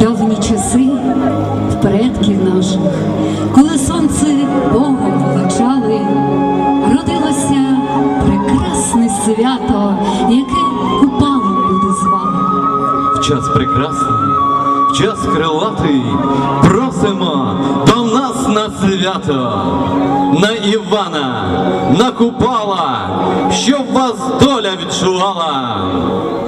давні часи, в предків наших, коли сонце Бога величали, родилося прекрасне свято, яке купало люди звали. В час прекрасний, час крилатий, просимо до нас на свято, на Івана, на Купала, щоб вас доля відчувала.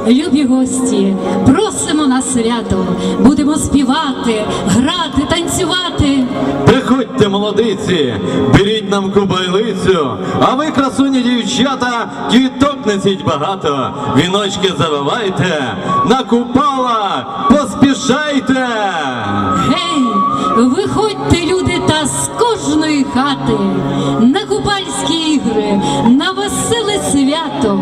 Любі гості, просимо на свято, будемо співати, грати, танцювати. Приходьте, молодиці, беріть нам кубайлицю, а ви, красуні дівчата, квіток несіть багато, віночки завивайте, на Купала поспішайте. Гей, виходьте, люди, та з кожної хати на купальські ігри, на веселе свято.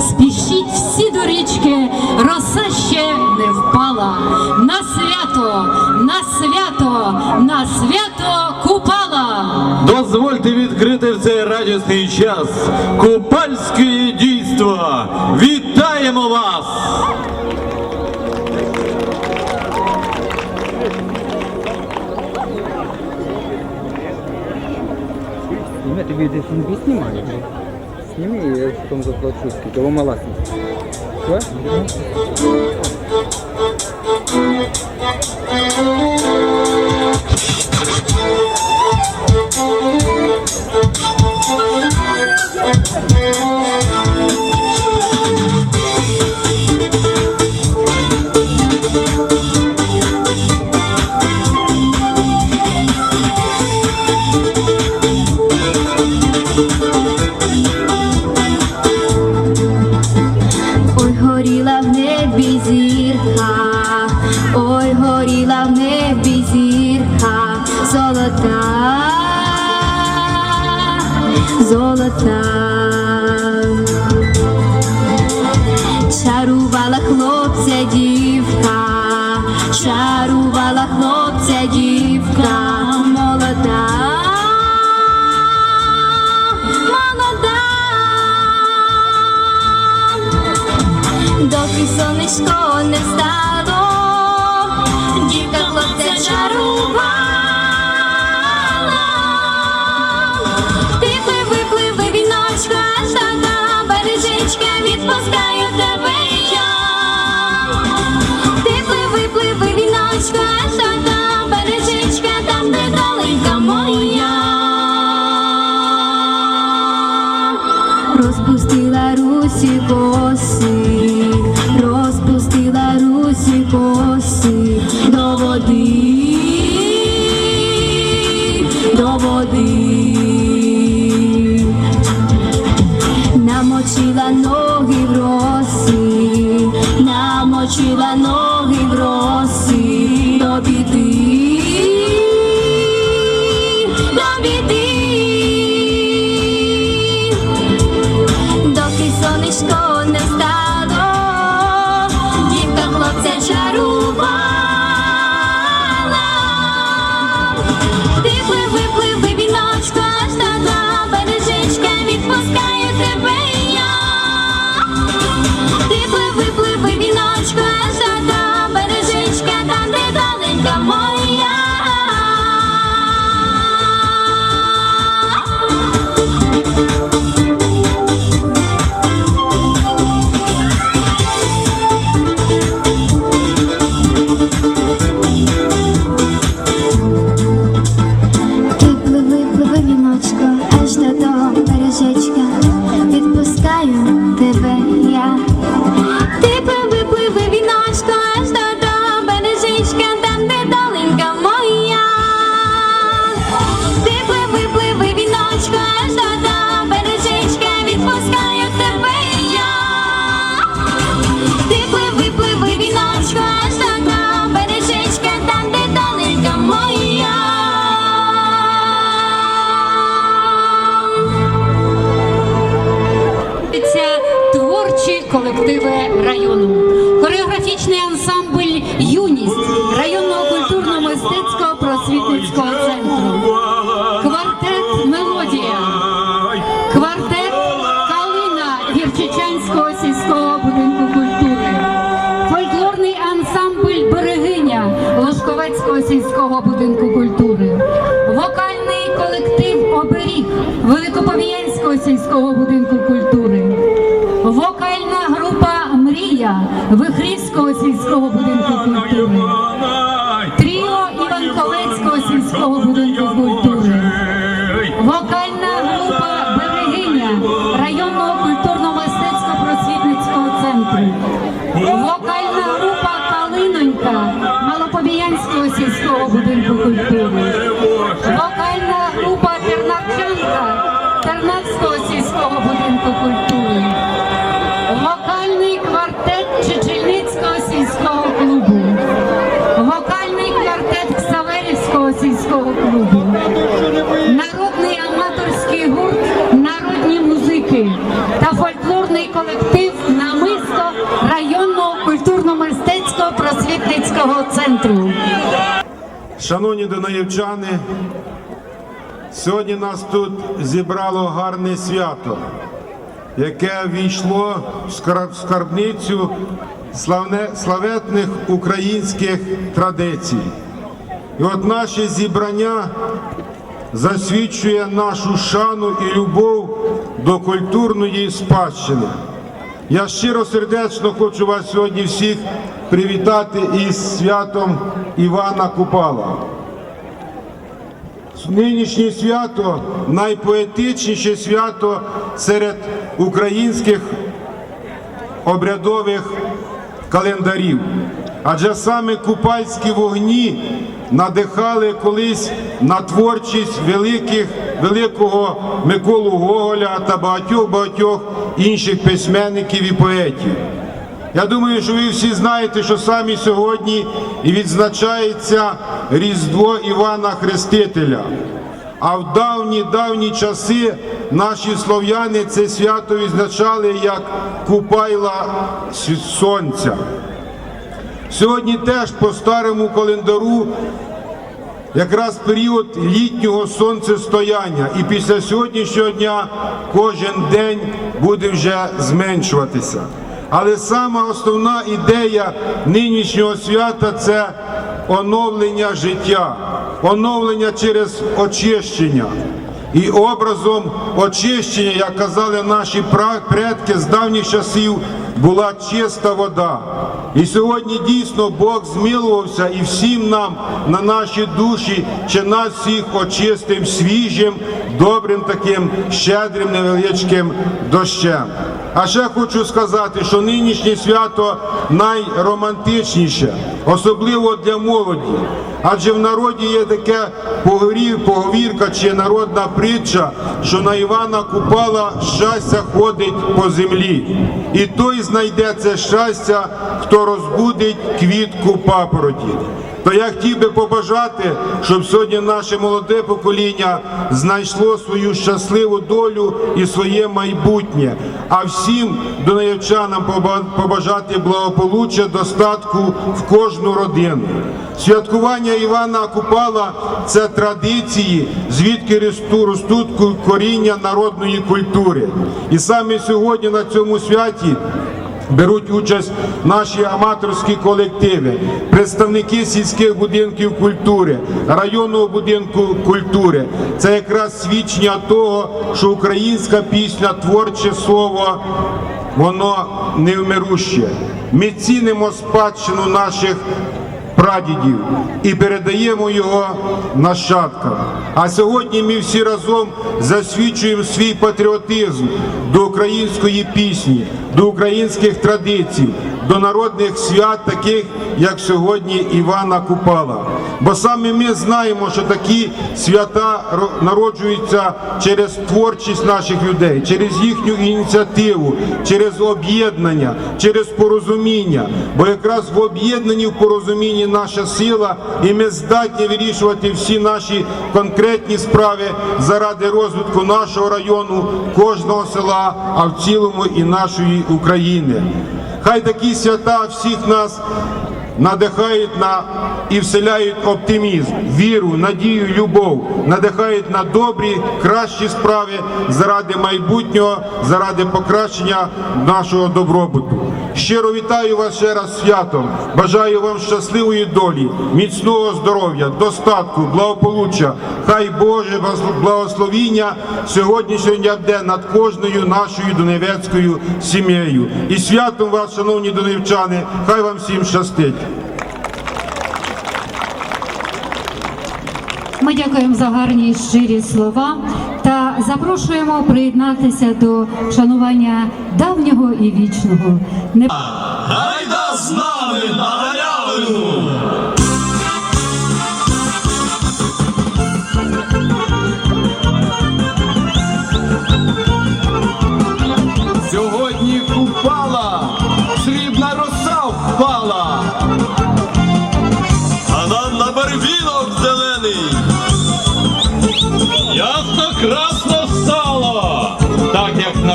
Спішіть всі до річки, роса ще не впала. На свято, на свято, на свято купала. Дозвольте відкрити в цей радісний час купальське дійство. Вітаємо вас! Сними, ты видишь, не снимай. Сними, и я потом заплачу, сколько его мала Что? Ой, Великоповіянського сільського будинку культури, вокальна група Мрія Вихрівського сільського будинку культури, тріо Іванковецького сільського будинку культури, вокальна група Берегиня районного культурно-мистецького просвітницького центру. Вокальна група Калинонька Малоповіянського сільського будинку культури. Центру. Шановні донаєвчани, сьогодні нас тут зібрало гарне свято, яке війшло в скарбницю славетних українських традицій. І от наше зібрання засвідчує нашу шану і любов до культурної спадщини. Я щиро сердечно хочу вас сьогодні всіх привітати із святом Івана Купала. Нинішнє свято найпоетичніше свято серед українських обрядових календарів. Адже саме купальські вогні надихали колись на творчість великих, великого Миколу Гоголя та багатьох-багатьох інших письменників і поетів. Я думаю, що ви всі знаєте, що саме сьогодні і відзначається Різдво Івана Хрестителя. А в давні давні часи наші слов'яни це свято відзначали як Купайла Сонця. Сьогодні теж по старому календару якраз період літнього сонцестояння. І після сьогоднішнього дня кожен день буде вже зменшуватися. Але сама основна ідея нинішнього свята це оновлення життя, оновлення через очищення. І образом очищення, як казали наші предки з давніх часів, була чиста вода. І сьогодні дійсно Бог змилувався і всім нам на наші душі чи нас всіх очистим свіжим, добрим таким щедрим невеличким дощем. А ще хочу сказати, що нинішнє свято найромантичніше, особливо для молоді. Адже в народі є таке поговір- поговірка чи народна притча, що на Івана Купала щастя ходить по землі. І той знайде це щастя, хто розбудить квітку папороті. То я хотів би побажати, щоб сьогодні наше молоде покоління знайшло свою щасливу долю і своє майбутнє. А всім донаєвчанам поба- побажати благополуччя, достатку в кожну родину. Святкування Івана Купала це традиції, звідки росту- ростуть коріння народної культури. І саме сьогодні на цьому святі беруть участь наші аматорські колективи, представники сільських будинків культури, районного будинку культури. Це якраз свідчення того, що українська пісня, творче слово, воно невмируще. Ми цінимо спадщину наших прадідів і передаємо його нащадкам. А сьогодні ми всі разом засвідчуємо свій патріотизм до української пісні, до українських традицій, до народних свят, таких як сьогодні Івана Купала. Бо саме ми знаємо, що такі свята ро- народжуються через творчість наших людей, через їхню ініціативу, через об'єднання, через порозуміння. Бо якраз в об'єднанні в порозумінні наша сила, і ми здатні вирішувати всі наші конкретні справи заради розвитку нашого району, кожного села, а в цілому і нашої України. Хай такі свята всіх нас надихають на і вселяють оптимізм, віру, надію, любов, надихають на добрі, кращі справи заради майбутнього, заради покращення нашого добробуту. Щиро вітаю вас ще раз святом. Бажаю вам щасливої долі, міцного здоров'я, достатку, благополуччя. Хай Боже благословіння сьогоднішнього дня над кожною нашою доневецькою сім'єю. І святом вас, шановні доневчани, хай вам всім щастить. Ми дякуємо за гарні щирі слова та запрошуємо приєднатися до шанування давнього і вічного. Гайда з нами на галявину!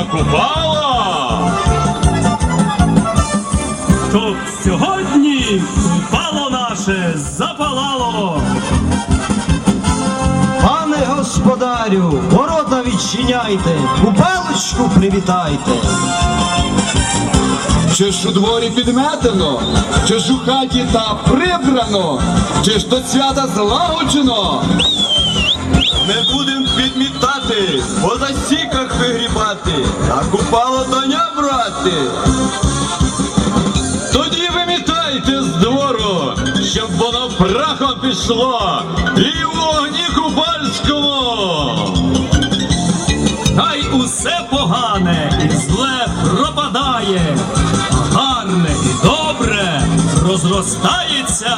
Накупала. Щоб сьогодні купало наше запалало. Пане господарю, ворота відчиняйте, купелочку привітайте. Чи ж у дворі підметено, чи ж у хаті та прибрано, чи ж до свята злагоджено? Підмітати, по засіках вигрібати, а купало доня брати. Тоді вимітайте з двору, щоб воно прахом пішло і в вогні купальському. Хай усе погане і зле пропадає, гарне і добре розростається.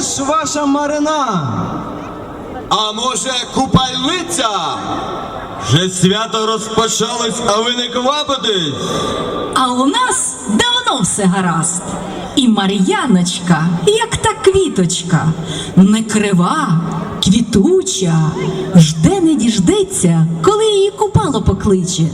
Де ж ваша марина? А може купальниця? Вже свято розпочалось, а ви не квапитесь. А у нас давно все гаразд. І Мар'яночка, як та квіточка, не крива, квітуча, жде не діждеться, коли її купало покличе.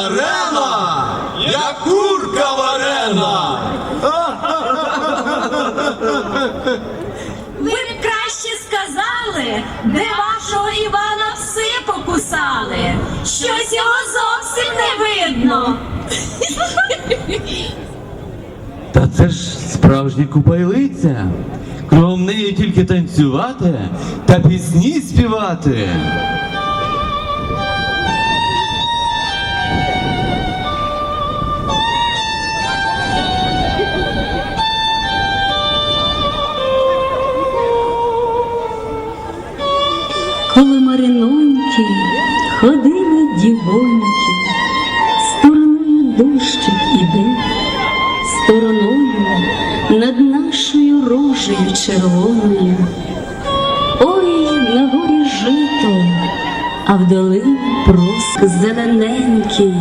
варена, як курка варена. Ви б краще сказали, де вашого Івана пси покусали. Щось його зовсім не видно. Та це ж справжня купайлиця. Кром неї тільки танцювати та пісні співати. мариноньки ходили дівоньки, стороною дощик іде, стороною над нашою рожею червоною. Ой на горі жито, а вдали проск зелененький.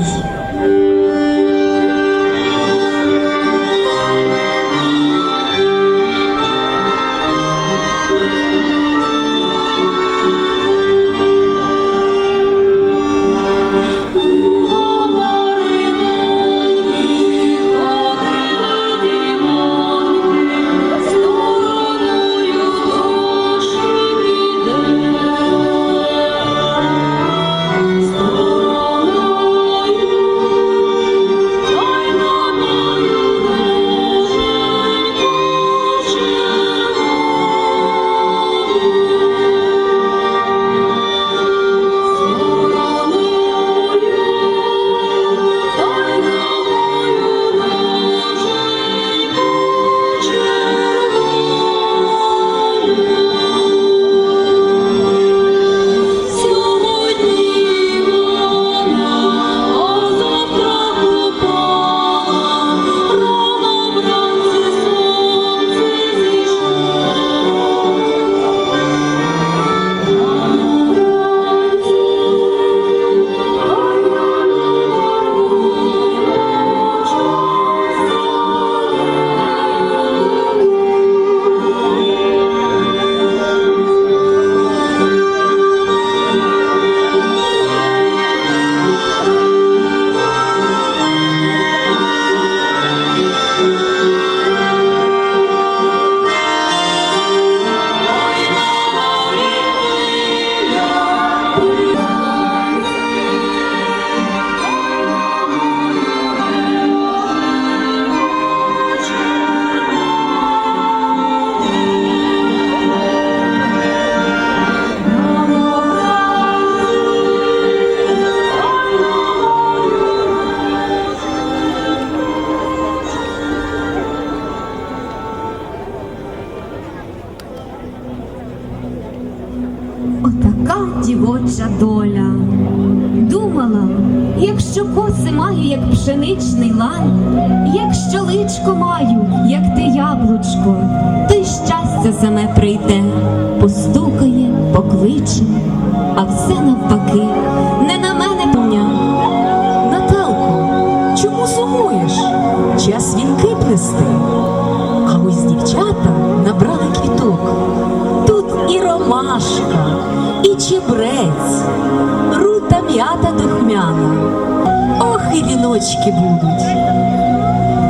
будуть.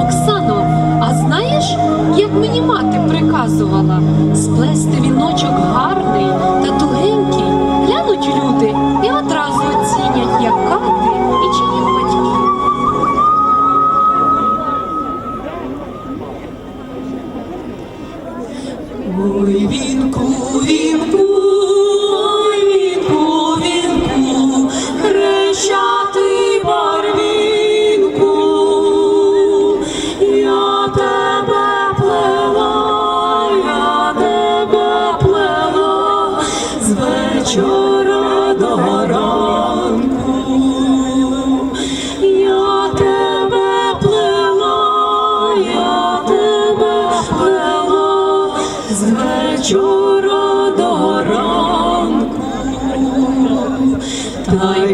Оксано, а знаєш, як мені мати приказувала сплести віночок гарний та тугенький, глянуть люди і одразу. Thời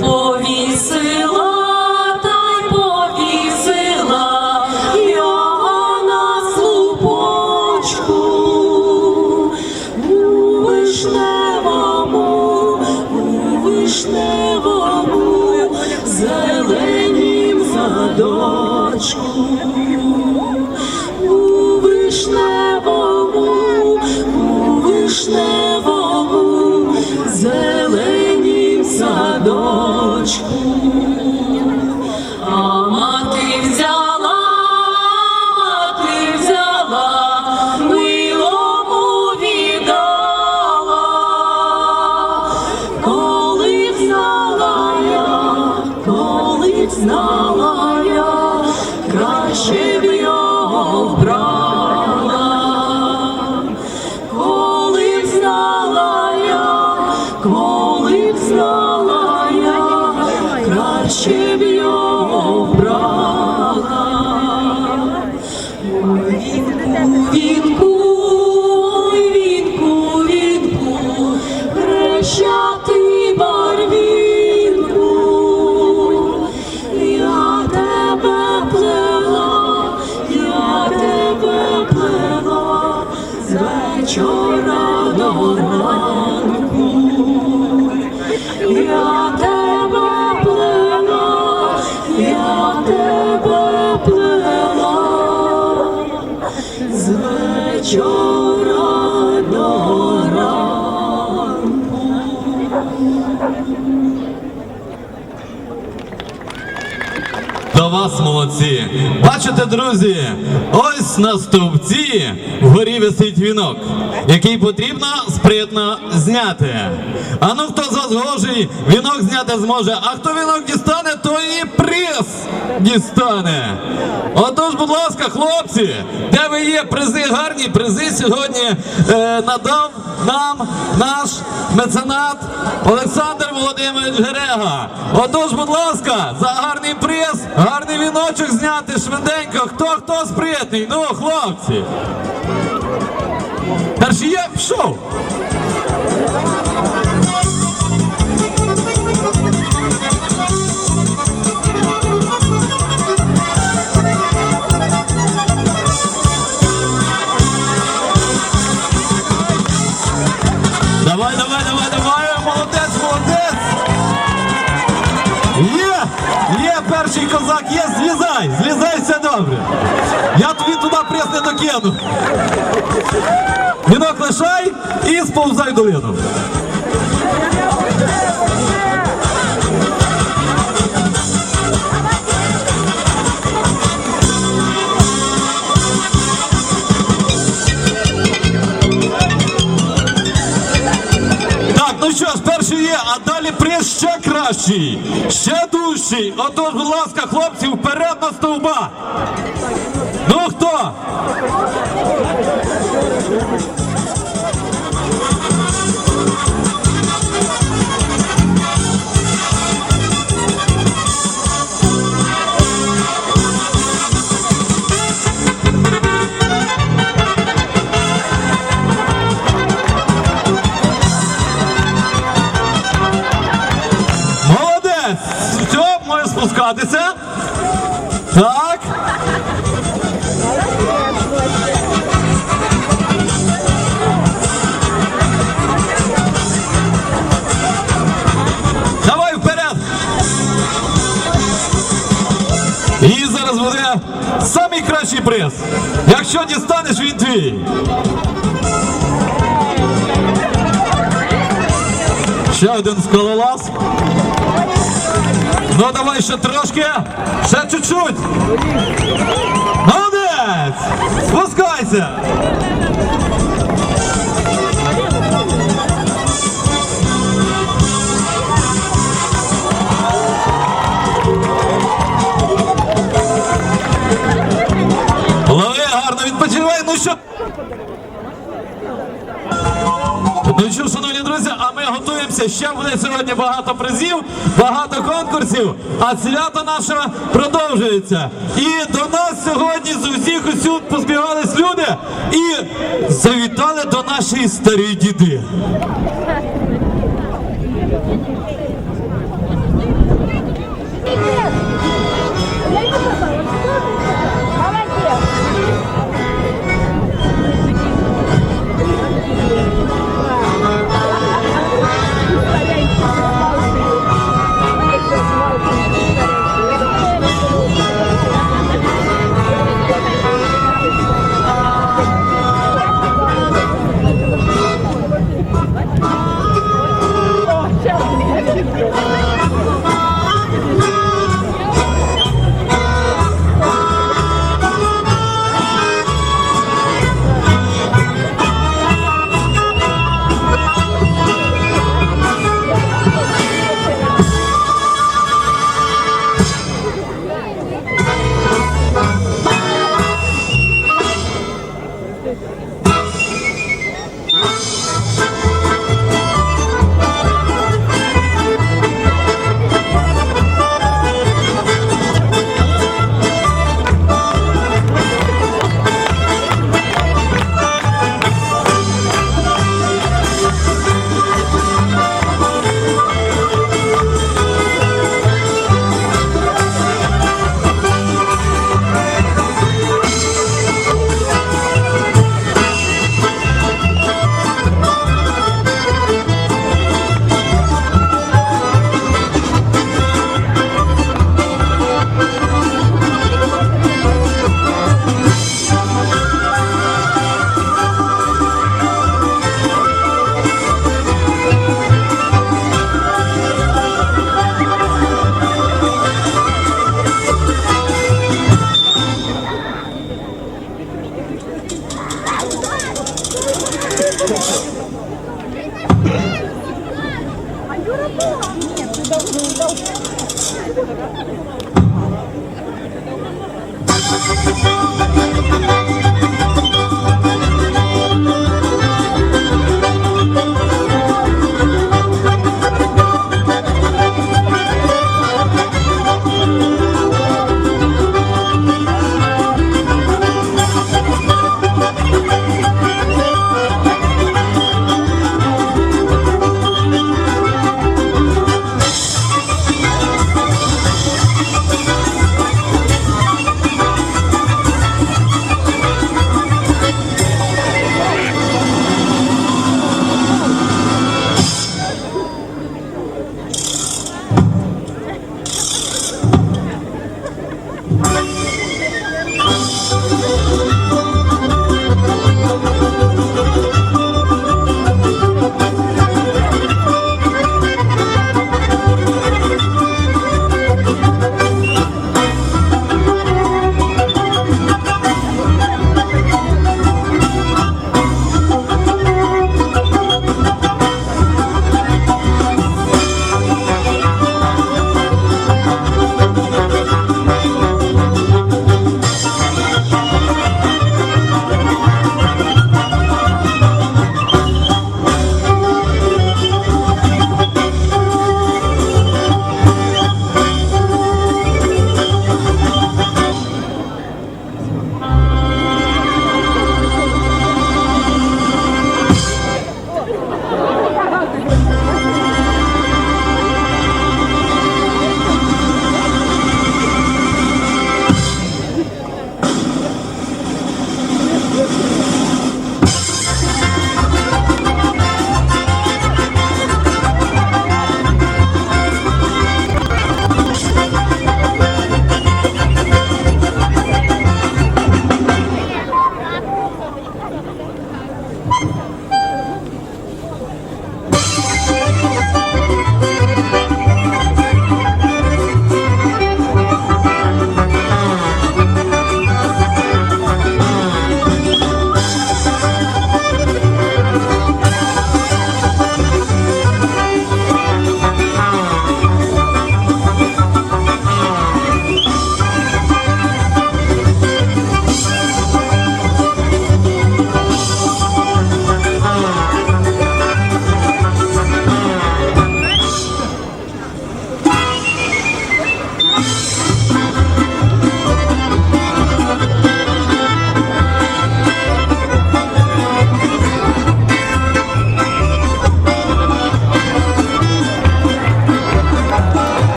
До вас, молодці! Бачите, друзі, ось на стовпці вгорі висить вінок, який потрібно спритно зняти. А ну хто з вас гожий вінок зняти зможе, а хто вінок дістане, то і приз дістане. Отож, будь ласка, хлопці, де ви є? Призи гарні, призи сьогодні е, надав нам наш меценат Олександр Володимирович Герега. Отож, будь ласка, за гарний приз, гарний віночок зняти швиденько. Хто хто спритний? Ну, хлопці. Перший є, пішов. Молодець, молодець. Є, є перший козак, є, злізай, злізай, все добре. Я тобі туди прес не докину. Вінок лишай і сповзай долину. Є, а далі приз ще кращий, ще дужчий. Отож, будь ласка, хлопці, вперед на стовба. Ну хто? Можеш. Так. Давай вперед! І зараз буде самий кращий приз. Якщо дістанеш, він твій. Ще один скалолаз. Ну давай ще трошки. Ще чуть-чуть. Молодець! Спускайся! Лови гарно відпочивай, ну що? Ну що, шановні друзі, а ми. Ще буде сьогодні багато призів, багато конкурсів, а свято наше продовжується. І до нас сьогодні з усіх усюд позбігались люди і завітали до нашої старої діди.